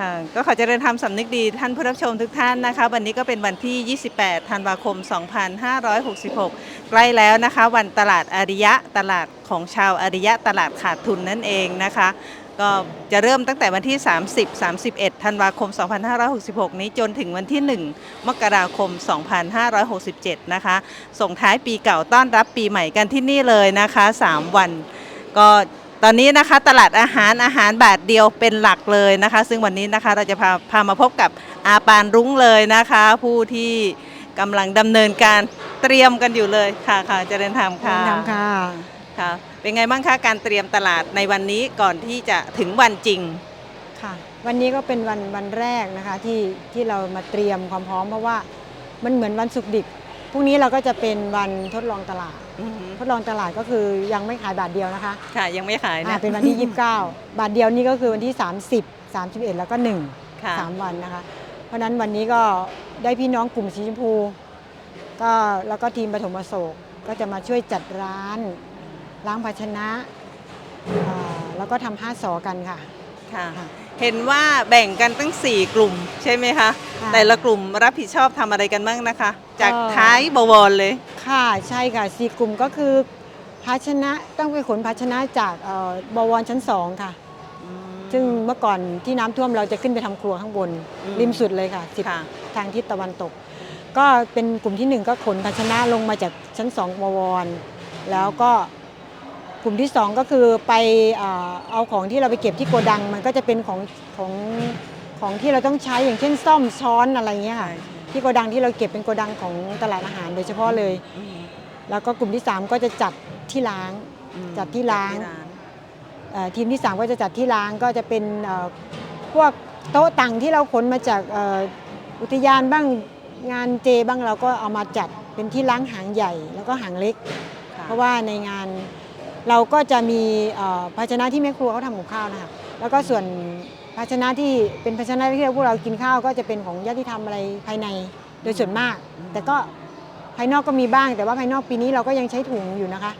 ค่ะก็ขอเจริญธรรมสำนึกดีท่านผู้รับชมทุกท่านนะคะ วันนี้ก็เป็นวันที่ 28 ธันวาคม 2566 ใกล้แล้วนะคะ วันตลาดอาริยะตลาดของชาวอาริยะตลาดขาดทุนนั่นเองนะคะ ก็จะเริ่มตั้งแต่วันที่ 30 31 ธันวาคม 2566 นี้จนถึงวันที่ 1 มกราคม 2567 นะคะ ส่งท้ายปีเก่าต้อนรับปีใหม่กันที่นี่เลยนะคะ 3 วันก็ ตอนนี้นะคะตลาดอาหารอาหารบาทเดียวเป็นหลักเลยนะคะ ซึ่งวันนี้นะคะเราจะพาพามาพบกับอาปานรุ้งเลยนะคะ ผู้ที่กำลังดำเนินการเตรียมกันอยู่เลยค่ะค่ะเจริญธรรมค่ะทำค่ะค่ะเป็นไงบ้างคะการเตรียมตลาดในวันนี้ก่อนที่จะถึงวันจริงค่ะ วันนี้ก็เป็นวันวันแรกนะคะที่ที่เรามาเตรียมความพร้อมเพราะว่ามันเหมือนวันศุกร์ดิบ พรุ่งนี้เราก็จะเป็นวันทดลองตลาด อือหือทดลองตลาดก็คือยังไม่ขายบาทเดียวนะคะค่ะ ยังไม่ขายอ่านะเป็นวันที่ 29 บาทเดียวนี่ก็คือวันที่ 30 31 แล้วก็ 1 ค่ะ 3 วันนะคะ เพราะฉะนั้นวันนี้ก็ได้พี่น้องกลุ่มสีชมพู ก็แล้วก็ทีมปฐมอโศกก็จะมาช่วยจัดร้านล้างภาชนะอ่าแล้วก็ทำห้าสอกันค่ะค่ะ ค่ะ เห็นว่าแบ่งกันตั้ง 4 กลุ่มใช่ไหมคะ ค่ะแต่ละกลุ่มรับผิดชอบทำอะไรกันบ้างนะคะ จากก็ท้ายบวรเลย ค่ะใช่ค่ะสี่กลุ่มก็คือ ภาชนะต้องไปขนภาชนะจากเอ่อบวรชั้นสองค่ะ ซึ่งเมื่อก่อนที่น้ำท่วมเราจะขึ้นไปทำครัวข้างบน อืม ริมสุดเลยค่ะสิบค่ะ ทางทิศตะวันตก ก็เป็นกลุ่มที่หนึ่งก็ขนภาชนะลงมาจากชั้นสองบวร แล้วก็ กลุ่มที่สองก็คือไปเอ่อเอาของที่เราไปเก็บที่โกดัง มันก็จะเป็นของของของที่เราต้องใช้อย่างเช่นซ่อมช้อนอะไรเงี้ยค่ะที่โกดังที่เราเก็บเป็นโกดังของตลาดอาหารโดยเฉพาะเลยอืมแล้วก็กลุ่มที่ 3 ก็จะจัดที่ล้างอืมจัดที่ล้างจัดที่ร้นเอ่อทีมที่ 3 ก็จะจัดที่ล้างก็จะเป็นเอ่อพวกโต๊ะตังที่เราขนมาจากเอ่ออุทยานบ้างงานเจบ้างเราก็เอามาจัดเป็นที่ล้างหางใหญ่แล้วก็หางเล็กค่เพราะว่าในงาน เราก็จะมีภาชนะที่แม่ครัวเขาทำกับข้าวนะคะแล้วก็ส่วนภาชนะที่เป็นภาชนะที่พวกเรากินข้าวก็จะเป็นของญาติธรรมอะไรภายในโดยส่วนมาก แต่ก็ภายนอกก็มีบ้าง แต่ว่าภายนอกปีนี้เราก็ยังใช้ถุงอยู่นะคะ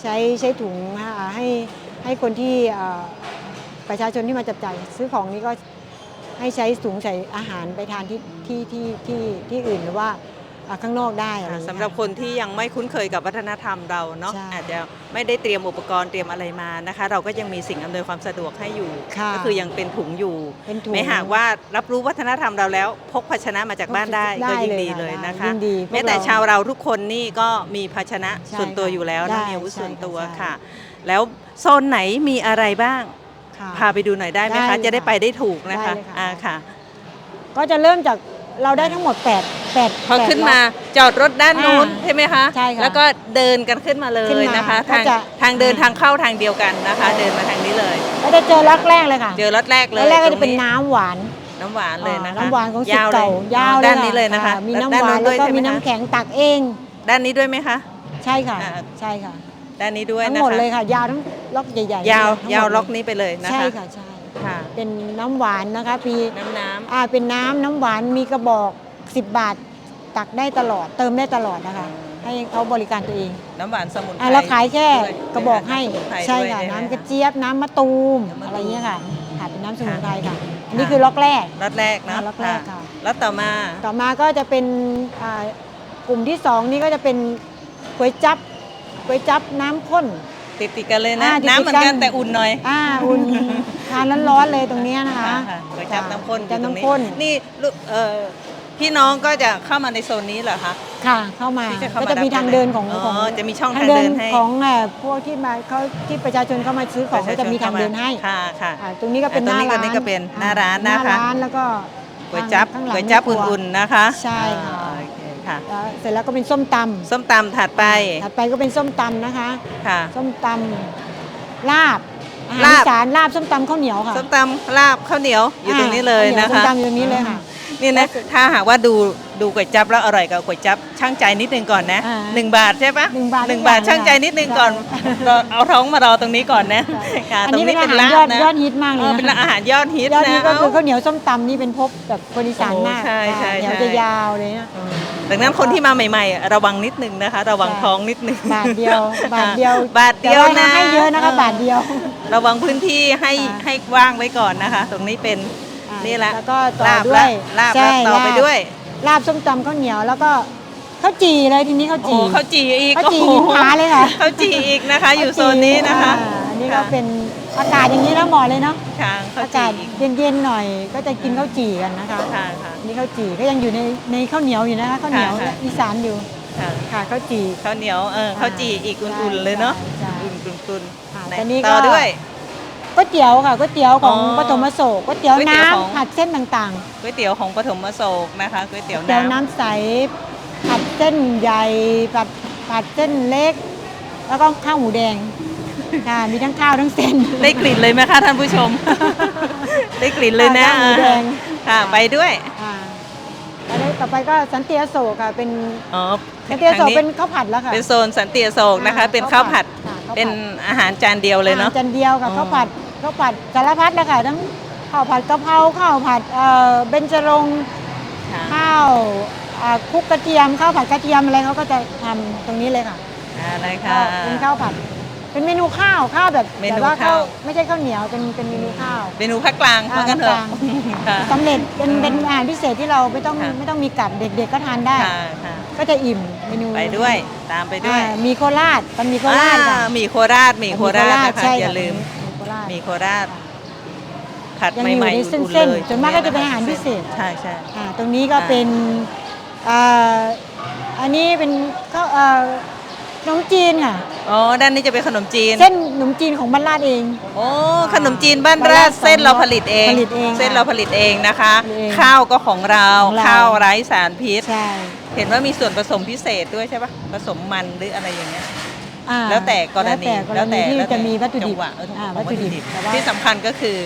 ใช้ใช้ถุงอ่าให้ให้คนที่ประชาชนที่มาจับจ่ายซื้อของนี้ก็ให้ใช้ถุงใส่อาหารไปทานที่ที่ที่ที่ที่อื่นหรือว่า ข้างนอกได้อะไรอค่ะย่างเงี้ย สำหรับคนที่ยังไม่คุ้นเคยกับวัฒนธรรมเราเนาะใช่อาจจะไม่ได้เตรียมอุปกรณ์เตรียมอะไรมานะคะ เราก็ยังมีสิ่งอำนวยความสะดวกให้อยู่ ค่ะก็คือยังเป็นถุงอยู่เป็นถุงไม่หากว่ารับรู้วัฒนธรรมเราแล้ว พกภาชนะมาจากบ้านได้ได้ก็ยิ่งเลยดีค่ะเลยได้นะคะยิ่งดีพวกแม้แต่เราชาวเราทุกคนนี่ก็มีภาชนะใช่ส่วนตัวค่ะอยู่แล้วได้นะมีอาวุธใช่ส่วนตัวค่ะใช่ ค่ะ แล้วโซนไหนมีอะไรบ้าง ค่ะ พาไปดูหน่อยได้ไหมได้คะ เลยจะได้ค่ะไปได้ถูกนะคะได้เลยค่ะ อ่าค่ะ ก็จะเริ่มจากเราได้ทั้งหมด 8 8พอขึ้นมาจอดรถด้านนู้นอ่าใช่ไหมคะ ใช่ค่ะแล้วก็เดินกันขึ้นมาเลขึ้ยนมานะคะ ก็ทางจะ ทางเดินอ่าทางเข้าทางเดียวกันนะคะ เดินมาทางนี้เลยก็จะเจอล็อกแรกเลยค่ะเจอรถแรกเลยล็อกแรกก็จะตเป็นงน้ำหวานน้ำหวานเลยนะคะน้ำหวานของสิทยาวธิ์เลยเก่ายาวเลยด้านนี้เลยนะคะอ่ามีน้ำด้หวานด้แล้วก็ใช่ไหมีคะน้ำแข็งตักเอง ด้านนี้ด้วยไหมคะ ใช่ค่ะ อ่า ใช่ค่ะด้านนี้ด้วยทั้งนะคะหมดเลยค่ะ ยาวทั้งล็อกใหญ่ๆยาวทั้งหมดยาวเล็อกนี้ไปเลยนะคะใช่ค่ะใช่ ค่ะเป็นน้ำหวานนะคะมีน้ำน้อ่าเป็นน้ำน้ำหวานมีกระบอก 10 บาท ตักได้ตลอดเติมได้ตลอดนะคะ ให้เขาบริการตัวเองำน้ำหวานสมุนไพรอ่าเราขายแค่ด้วยกระบอกให้น้ำสมุนไพรใช่ด้วยค่ะไหมน้ำกระเจี๊ยบน้ำมะตูมน้ำมะตูมอะไรเงี้ยค่ะค่ะเป็นน้ำสมุนไพรค่ะอันค่ะนี้คือล็อกแรกรถแรกเนอะอ่ารถแรกค่ะแล้วต่อมาต่อมาก็จะเป็นอ่ากลุ่มที่สองนี่ก็จะเป็นก๋วยจับก๋วยจับน้ำข้น ติดติดๆกันเลยนะ อ่าติดๆน้ำเหมือนกักันน แต่อุ่นหน่อยอ่าอุ่นทานร้อนๆเลยตรงเนี้ยนะคะค่ะก๋วยจับน้ำข้นก๋วยจับอยู่ตรงน้ำข้น นี่ลูกเอ่อ พี่น้องก็จะเข้ามาในโซนนี้เหรอคะ ค่ะเข้ามาที่จะเข้าก็มาจะมีรับทางเดินของอ๋อของจะมีช่องทางทางเดิเดินนให้ ของเอ่อพวกที่มาเขาที่ประชาชนเข้ามาซื้อของก็จะมีทางเดินให้ค่ะค่ะอ่าตรงนี้ก็เป็นหอ่าน้าตรงนี้ร้านก็นี่ก็เป็นหน้าร้านนะคะหน้าร้านแล้วก็ก๋วยจับข้างหลังก๋วยจับแม่ครัวอุ่นๆนะคะใช่ค่ะอ่าโอเคค่ะแล้วเสร็จแล้วก็เป็นส้มตำส้มตำถัดไปถัดไปก็เป็นส้มตำนะคะ ค่ะ ส้มตำลาบอาหารลาบ อีสารลาบส้มตำข้าวเหนียวค่ะส้มตำลาบข้าวเหนียวอยู่ตรงนี้เลยอ่านะส้มคะตำอยู่ตรงนี้เลยค่ะ นี่นะถ้าหากว่าดูดูก๋วยจับแล้วอร่อยกับก๋วยจับช่างใจนิดนึงก่อนนะอ่าหนึ่งบาทใช่ปะหนึ่งบาทหนึ่งบาททุกอย่างช่างใจนิดนึงก่อนใช่เราเอาท้องมารอตรงนี้ก่อนนะค่ะอันตรงนี้นี้เป็นเป็นอาหารลายอบดนะยอดฮิตมากเลเอยอนะเป็นอาหารยอดฮิตยอดนะฮิตก็คือเอ้าข้าวเหนียวส้มตำนี่เป็นพบแบบคนอีสานมากโอ้ใช่ใช่แถวใช่ จะยาวเลยนะ ดังนั้นคนที่มาใหม่ๆระวังนิดนึงนะคะ ระวังใช่ ท้องนิดนึงบาทเดียว บาทเดียวบาทเดียวแต่านะให้เยอะนะคะบาทเดียว ระวังพื้นที่ให้ค่ะ ให้กว้างไว้ก่อนนะคะ ตรงนี้เป็น ออ่านี่ละแล้วก็ต่อลาบด้วยละลาบใช่แล้วต่อไปลาบด้วย ลาบส้มตำข้าวเหนียวแล้วก็ข้าวจี่เลยทีนี้ข้าวโอ้จี่ข้าวจีอีกข้าวจี่โอ้โหหิมพาเลยค่ะข้าวจีอีกนะคะ อยู่โซนนี้นะคะอ่าอันนี้ก็เป็นอากาศอย่างนี้แล้วเหมาะเลยเนาะค่ะข้าวอาจีกาศอีกเย็นๆหน่อยก็จะกินข้าวจี่กันนะคะค่ะค่ะอันนี่ข้าวจี่ก็ยังอยู่ในในข้าวเหนียวอยู่นะคะข้าวเหนียวค่ะค่ะอีสานอยู่ค่ะค่ะข้าวจี่ข้าวเหนียวเออข้าวจีอีกอุ่นๆเลยเนาะใช่อุ่นๆอุ่นค่ะๆไหนตอนนี้ก็ต่อด้วย ก๋วยเตี๋ยวค่ะก๋วยเตี๋ยวของอ๋อปฐมโศกก๋วยเตี๋ยวก๋วยเตี๋ยวของ น้ำผัดเส้นต่างก๋วยเตี๋ยวของปฐมโศกนะคะก๋วยๆเตี๋ยวก๋วยเตี๋ยวน้ำน้ำใสผัดเส้นใหญ่ผัดผัดเส้นเล็ก แล้วก็ข้าวหมูแดงค่ะมีทั้งข้าวทั้งเส้น ได้กลิ่นเลยไหมคะท่านผู้ชม ได้กลิ่นเลยนะข้าวหมูแดง ค่ะไปด้วยอ่าแล้วต่อไปก็สันติอโศกค่ะเป็นอ๋อสันติอโศกทางเป็นข้าวผัดแล้วค่ะเป็นโซนสันติอโศกนะคะอ่าเป็นข้าวผัด ค่ะข้าวผัดเป็นอาหารจานเดียวเลยเนาะอาหารจานเดียวค่ะอ๋อ ข้าวผัด ข้าวผัดสารพัดเลยค่ะทั้งข้าวผัดกะเพราข้าวผัดเอ่อเบญจรงค์ค่ะข้าวอ่าคลุกกระเทียมข้าวผัดกระเทียมอะไรเขาก็จะทำตรงนี้เลยค่ะอะไรก็ค่ะเป็นข้าวผัด เป็นเมนูข้าวข้าวแบบเมนูแต่ว่าข้าว ไม่ใช่ข้าวเหนียวเป็นเป็นเมนูข้าว เมนูภาคกลางอ่าว่ากันเถอะภาคกลาง ค่ะ สำเร็จเป็นเป็นอาหารพิเศษที่เราไม่ต้องค่ะ ไม่ต้องมีกับเด็กๆก็ทานได้ ค่ะค่ะก็จะอิ่มเมนูไปด้วยตามไปด้วยอ่ามีโคราชมันมีโคราชค่ะอ่มีโคราชมีโคราชนะคะใช่อย่าลืมมีโครา ชมีโคราชผัดยังใหอยู่ม่ในๆเส้นอุ่นเส้นๆเลยส่วนมากก็จะเป็นอาหารพิเศษ ใช่ใช่ อ่าตรงนี้ก็อ่า เป็นอ่าอันนี้เป็นข้าวเอ่อขนมจีนค่ะ อ๋อด้านนี้จะเป็นขนมจีน เส้นขนมจีนของบ้านลาดเอง โอ้ขนมจีนบ้านบ้านราราชชเส้นเราผลิตเองผลิตเองเส้นค่ะเราผลิตเองนะคะ ผลิตเองข้าวก็ของเราของเรา ข้าวไร้สารพิษ ใช่ เห็นว่ามีส่วนผสมพิเศษด้วยใช่ปะผสมมันหรืออะไรอย่างเงี้ย อ่าแล้วแต่กรณีแล้วแต่กรณีที่แล้วแต่จะมีวัตถุดิบจังหวะเอออ่าของวัตถุดิบแต่ว่าที่สำคัญก็คือ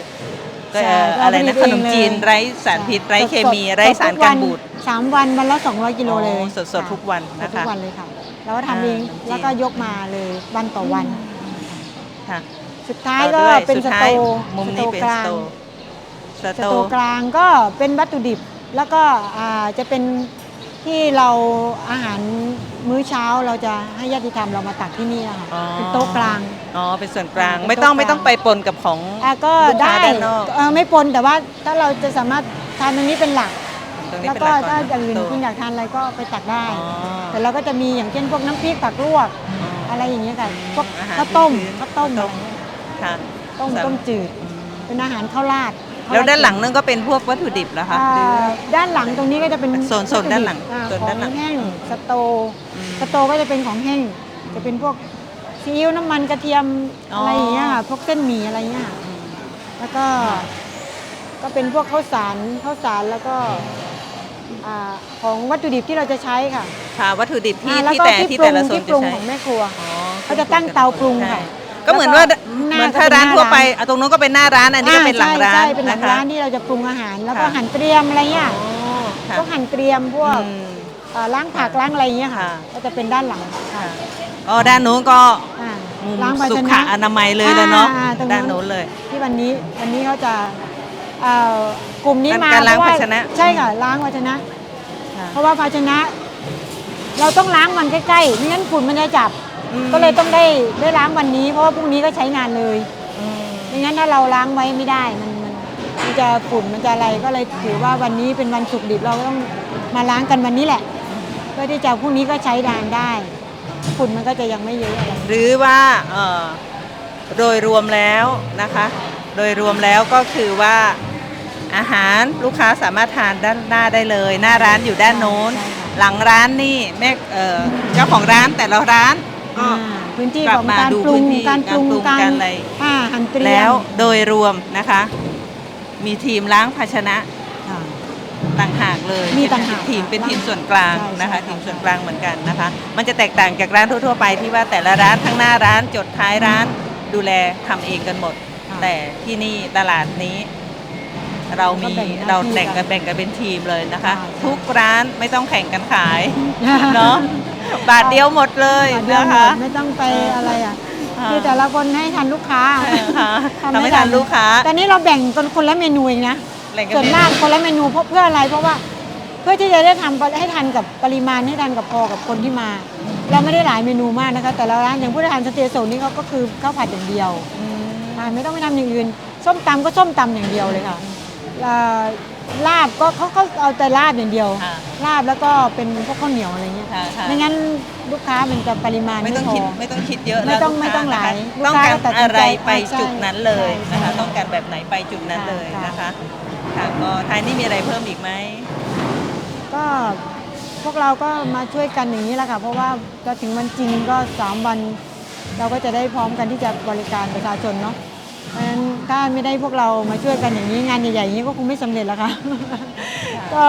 ก็ใช่เอ่ออะไรนะเราผลิตขนมจีนเองเลยไร้สารพิษไร้เคมีสดๆไร้สารกันบูด สามวันวันละ200กิโลเลยโอ้สดๆทุกวันสดนะคะทุกวันเลยค่ะแล้วก็ทำเองอ่าขนมจีนแล้วก็ยกมาเลยวันต่อวัน ค่ะสุดท้ายต่ก็อด้วยเป็นสุดสท้าโตยร์มุมสนี้โตร์เป็นกสลางโตร์สสโตโตร์ร์กลางก็เป็นวัตถุดิบ แล้วก็อ่าจะเป็น ที่เราอาหารมื้อเช้าเราจะให้ญาติธรรมเรามาตักที่นี่อะค่ะอ๋อ เป็นโต๊ะกลาง อ๋อเป็นส่วนกลางเป็นไม่ต้องโต๊ะกลางไม่ต้องไปปนกับของ อะก็ลูกค้าได้ด้านนอก เออไม่ปนแต่ว่าถ้าเราจะสามารถทานตรงนี้เป็นหลัก ตรงนี้แล้วเป็นก็หลักก่ถ้าอนอย่างอื่นโต๊ะคุณอยากทานอะไรก็ไปตักได้ อ๋อ แต่เราก็จะมีอย่างเช่นพวกน้ำพริกตักลวก อะไรอย่างเงี้ยค่ะพวกอาหารข้าวต้มพื้นๆข้าวต้มข้าวต้มค่ะต้มสำต้มจืดอืมเป็นอาหารข้าวราด แล้วด้านหลังนั่นก็เป็นพวกวัตถุดิบเหรอคะ อ่าหรือด้านหลังตรงนี้ก็จะเป็นโซนโซนด้านหลังอ่โซนขอด้านหลังงแห้งสโตอืมสโตก็จะเป็นของแห้ง จะเป็นพวกซีอิ๊วน้ำมันกระเทียมอ๋ออ อะไรอย่างเงี้ยค่ะพวกเส้นหมี่อะไรเงี้ยค่ะอืมแล้วก็ ก็เป็นพวกข้าวสารข้าวสารแล้วก็อ่าของวัตถุดิบที่เราจะใช้ค่ะค่ะวัตถุดิบที่อ่าแล้วที่ก็แต่ที่ที่ปรุแต่งละโซนที่ปจะรุงใช้ของแม่ครัว อ๋อเขาจะตั้งเตาปรุงค่ะ ใช่ ก็เหมือนว่าแล้วก็เหมือนหน้าถ้าก็เป็นร้านหน้าทั่วไปร้านอะตรงนู้นก็เป็นหน้าร้านอันนี้ก็เป็นหลังร้านใช่ใช่เป็นหลังนะคะ ร้านที่เราจะปรุงอาหาร แล้วก็ค่ะ หั่นเตรียมอะไรเงี้ยอ๋อค่ะ พวกหั่นเตรียมพวกอืม เอ่อล้างผักล้างอะไรเงี้ยค่ะ ค่ะ ก็จะเป็นด้านหลังค่ะอ๋อด้านนู้นก็อ่ามุมล้างภาสุชขนะอนามัยเลยเลยเนาะอ่าตรงนั้นด้านนู้นเลย ที่วันนี้วันนี้เขาจะเอ่อกลุ่มนี้มาการล้างเพระว่ภาชนะ ใช่ค่ะล้างภาชนะ ค่ะ เพราะว่าภาชนะ เราต้องล้างมันใกล้ๆไม่งั้นฝุ่นมันจะจับอืม ก็เลยต้องได้ได้ล้างวันนี้ เพราะว่าพรุ่งนี้ก็ใช้งานเลยอืมไม่งั้นถ้าเราล้างไว้ไม่ได้มันมันมันจะฝุ่นมันจะอะไรก็เลยถือว่าวันนี้เป็นวันศุกร์ดิบเราก็ต้องมาล้างกันวันนี้แหละเพื่อที่จะพรุ่งนี้ก็ใช้ดานได้ ฝุ่นมันก็จะยังไม่เยอะอะไรหรือว่าเอ่อโดยรวมแล้วนะคะ โดยรวมแล้วก็คือว่าอาหารลูกค้าสามารถทานด้านหน้าได้เลย หน้าร้านอยู่ด้านโน้นใช่ค่ะหลังร้านนี่แม่เอ่อเจ้าของร้านแต่ละร้าน ก็อ่าพื้นที่กลัขบองมาการดูปรุงพื้นที่การปรุงการปรุงการอะไรอ่าหั่นเตรียมแล้วโดยรวมนะคะ มีทีมล้างภาชนะอ่าต่างหากเลยมีต่างหากทีมเป็นค่ะทีมส่วนกลางใช่นะคะใช่ทีมส่วนกลางเหมือนกันนะคะ มันจะแตกต่างจากร้านทั่ว ๆ ไปที่ว่าแต่ละร้านทั้งหน้าร้านจดท้ายร้าน ดูแลทำเองกันหมดค่ะแต่ที่นี่ตลาดนี้ เรามีก็แบ่งหน้าเราที่แบ่งกักันนแบ่งกันเป็นทีมเลยนะคะใช่ทุกร้านไม่ต้องแข่งกันขายเนาะ บาทเดียวหมดเลยเดียวนะหมคะ ดไม่ต้องไปอะไรอะอ่า คือแต่ละคนให้ทันลูกค้าค่ะทำทำให้ให้ทัทานนลูกค้าตอนนี้เราแบ่งกันคนละเมนูเองนะแบ่งกัส่วนเป็มากคนละเมนูเพราะเพื่ออะไรเพราะว่า เพื่อที่จะได้ทำให้ทันกับปริมาณให้ทันกับพอกับคนที่มา เราไม่ได้หลายเมนูมากนะคะแต่ละร้านอย่างผู้ทานสเตย์โซนนี่เขาก็คือข้าวผัดอย่างเดียว อืม อ่าไม่ต้องไปทำอย่างอื่น ส้มตำก็ส้มตำอย่างเดียวเลยค่ะเอ่อ ลาบก็เขาก็เอาแต่ลาบอย่างเดียว ค่ะลาบแล้วก็เป็นพวกข้าวเหนียวอะไรเงี้ยค่ะค่ะ ไม่งั้นลูกค้ามันจะปริมาณไม่ไม่ต้องพอ คิดไม่ต้องคิดเยอะไม่ต้องแล้วไม่ต้องหลายลูกค้านะคะต้องการลูกค้าก็ตัดสินใจอะไรไปใช่จุดนั้นเลยใช่นะคะ ใช่ต้องการแบบไหนไปจุดนั้นเลยค่ะ นะคะค่ะก็ท้ายนี้มีอะไรเพิ่มอีกไหม ก็พวกเราก็มาช่วยกันอย่างนี้แหละค่ะ เพราะว่าจะถึงวันจริงก็สามวัน เราก็จะได้พร้อมกันที่จะบริการประชาชนเนาะเพราะฉะนั้น ถ้าไม่ได้พวกเรามาช่วยกันอย่างนี้งานใหญ่ๆอย่างนี้ก็คงไม่สำเร็จแล้วค่ะก็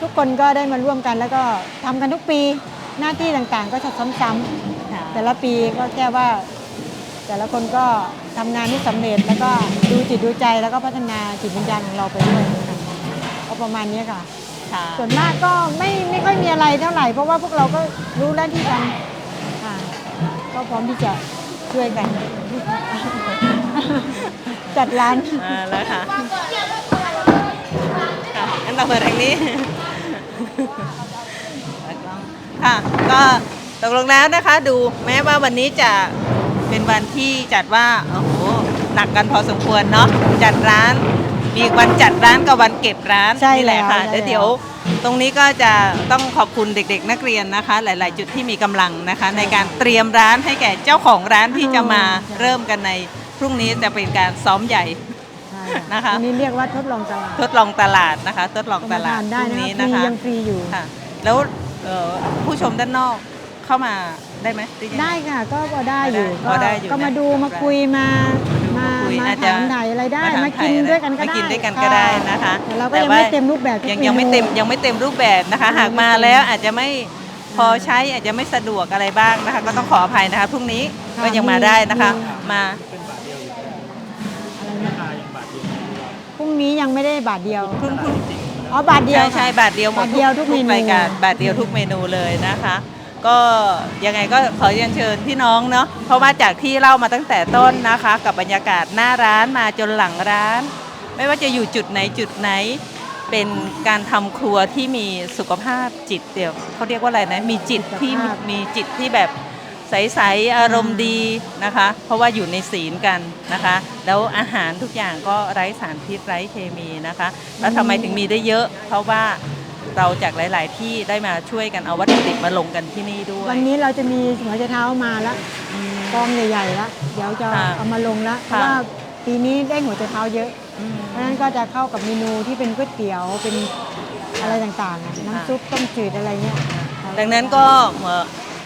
ทุกคนก็ได้มาร่วมกันแล้วก็ทำกันทุกปีหน้าที่ต่างๆ ก็จะซ้ำๆแต่ละปีก็แค่ว่า แต่ละคนก็ทำงานที่สำเร็จแล้วก็ดูจิตดูใจแล้วก็พัฒนาจิตวิญญาณของเราไปด้วยค่ะก็ประมาณนี้ค่ะค่ะส่วนมากก็ไม่ไม่ค่อยมีอะไรเท่าไหร่เพราะว่าพวกเราก็รู้หน้าที่กันค่ะก็พร้อมที่จะช่วยกัน จัดร้านมาแล้วค่ะค่ะงั้นเราเปิดทางนี้ ค่ะก็ตกลงแล้วนะคะดูแม้ว่าวันนี้จะเป็นวันที่จัดว่าโอ้โหหนักกันพอสมควรเนาะจัดร้าน มีวันจัดร้านกับวันเก็บร้านใช่นี่แหละค่ะแล้วเดี๋ยวเดี๋ยว ตรงนี้ก็จะต้องขอบคุณเด็ก ๆ นักเรียนนะคะ หลาย ๆ จุดที่มีกำลังนะคะ ในการเตรียมร้านให้แก่เจ้าของร้านที่จะมาเริ่มกันในพ รุ่งนี้จะเป็นการซ้อมใหญ่ ใช่นะคะ อันนี้เรียกว่าทดลองตลาดทดลองตลาดนะคะ ทดลองตลาดมาทนได้พรุ่งนะนี้ฟรีนะคะยังฟรีอยู่ ค่ะ แล้วเอ่อผู้ชมด้านนอกเข้ามาได้ไหมหรือยังง ได้ค่ะก็พอได้อยู่พอได้อยู่ก็นะมาดูมาคุยมามาคุยมาอาจจะ ถามถ่ายอะไรได้ถมากินถ่ด้วยกันก็มาได้กินด้วยกันก็ได้นะคะแต่เราก็ยังไม่เต็มรูปแบบทุกยังเนูยังไม่เต็มยังไม่เต็มรูปแบบนะคะ หากมาแล้วอาจจะไม่พอใช้อาจจะไม่สะดวกอะไรบ้างนะคะ ก็ต้องขออภัยนะคะพรุ่งนี้ค่ะก็ยังมาได้นะคะมีมา รุ่งนี้ยังไม่ได้บาทเดียวพรุ่งพรุ่งอ๋อบาทเดียวใช่ใช่บาทเดียวหมดบาทเดียวทุกเมนู รายการบาทเดียวทุกเมนูเลยนะคะ ก็ยังไงก็ขอเรียนเชิญพี่น้องเนาะเพราะว่าจากที่เล่ามาตั้งแต่ต้นนะคะ กับบรรยากาศหน้าร้านมาจนหลังร้าน ไม่ว่าจะอยู่จุดไหนจุดไหน เป็นการทำครัวที่มีสุขภาพจิตเดียวเขาเรียกว่าอะไรนะมีจิตที่มีมีจิตที่แบบ ใส ๆ อารมณ์ดีนะคะ เพราะว่าอยู่ในศีลกันนะคะ แล้วอาหารทุกอย่างก็ไร้สารพิษไร้เคมีนะคะ แล้วทำไมถึงมีได้เยอะ เพราะว่าเราจากหลาย ๆ ที่ได้มาช่วยกันเอาวัตถุดิบมาลงกันที่นี่ด้วย วันนี้เราจะมีหัวใจเท้ามาแล้วอืมกองใหญ่ๆแล้วเดี๋ยวจะค่ะเอามาลงแล้วเพค่ะราะว่าปีนี้ได้หัวใจเท้าเยอะ อืม เพราะฉะนั้นก็จะเข้ากับเมนูที่เป็นก๋วยเตี๋ยวเป็นอะไรต่างๆอะน้ำซุปต้มจืดอะไรเงี้ย ดังนั้นก็เอ่อ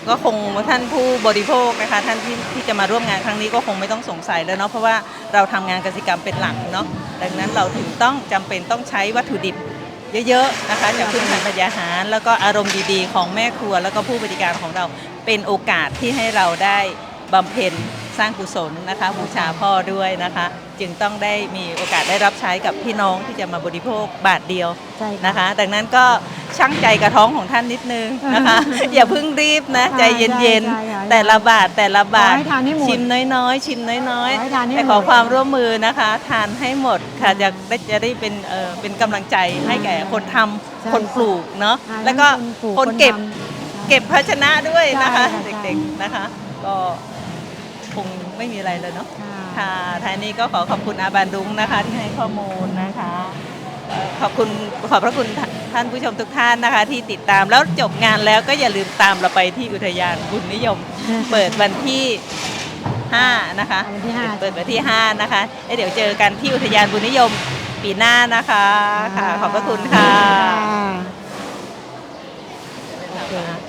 ก็คงท่านผู้บริโภคนะคะท่านที่ที่จะมาร่วมงานครั้งนี้ก็คงไม่ต้องสงสัยแล้วเนาะเพราะว่าเราทำงานกสิกรรมเป็นหลักเนาะดังนั้นเราถึงต้องจำเป็นต้องใช้วัตถุดิบเยอะๆนะคะจากพื้นฐานปัญญาหาร แล้วก็อารมณ์ดีๆ ของแม่ครัว แล้วก็ผู้บริการของเราเป็นโอกาสที่ให้เราได้บำเพ็ญสร้างกุศลนะคะบูชาพ่อด้วยนะคะ จึงต้องได้มีโอกาสได้รับใช้กับพี่น้องที่จะมาบริโภคบาทเดียวใช่ค่ะ นะคะ ดังนั้นก็ช่างใจกระท้องของท่านนิดนึงนะคะ อย่าเพิ่งรีบนะค่ะใจเย็นใช่ค่ะๆแต่ละบาทแต่ละบาทขอให้ทานให้หมดชิมน้อยๆ ชิมน้อยขอให้ทานให้แต่หมดขอความร่วมมือนะคะ ทานให้หมดค่ะจะได้จะได้เป็นเออเป็นกำลังใจให้แก่คนทำใช่คนปลูกเนาะอ่าแล้วก็ทั้งปลูคนเก็บ ทำ เก็บภาชนะด้วยนะคะ ใช่ค่ะใช่ เด็กๆนะคะ ก็ คงไม่มีอะไรเลยเนาะค่ะค่ะท้ายนี้ก็ขอขอบคุณอาบานดุงนะคะที่ให้ข้อมูลนะคะเอ่อขอบคุณขอบพระคุณท่านผู้ชมทุกท่านนะคะ ที่ติดตามแล้วจบงานแล้วก็อย่าลืมตามเราไปที่อุทยานบุญนิยม เปิดวันที่5นะคะวันที่ห้าเปิดวันที่5นะคะแล้วเดี๋ยวเจอกันที่อุทยานบุญนิยมปีหน้านะคะค่ะขอบพระคุณค่ะโอเคจบแล้วค่ะ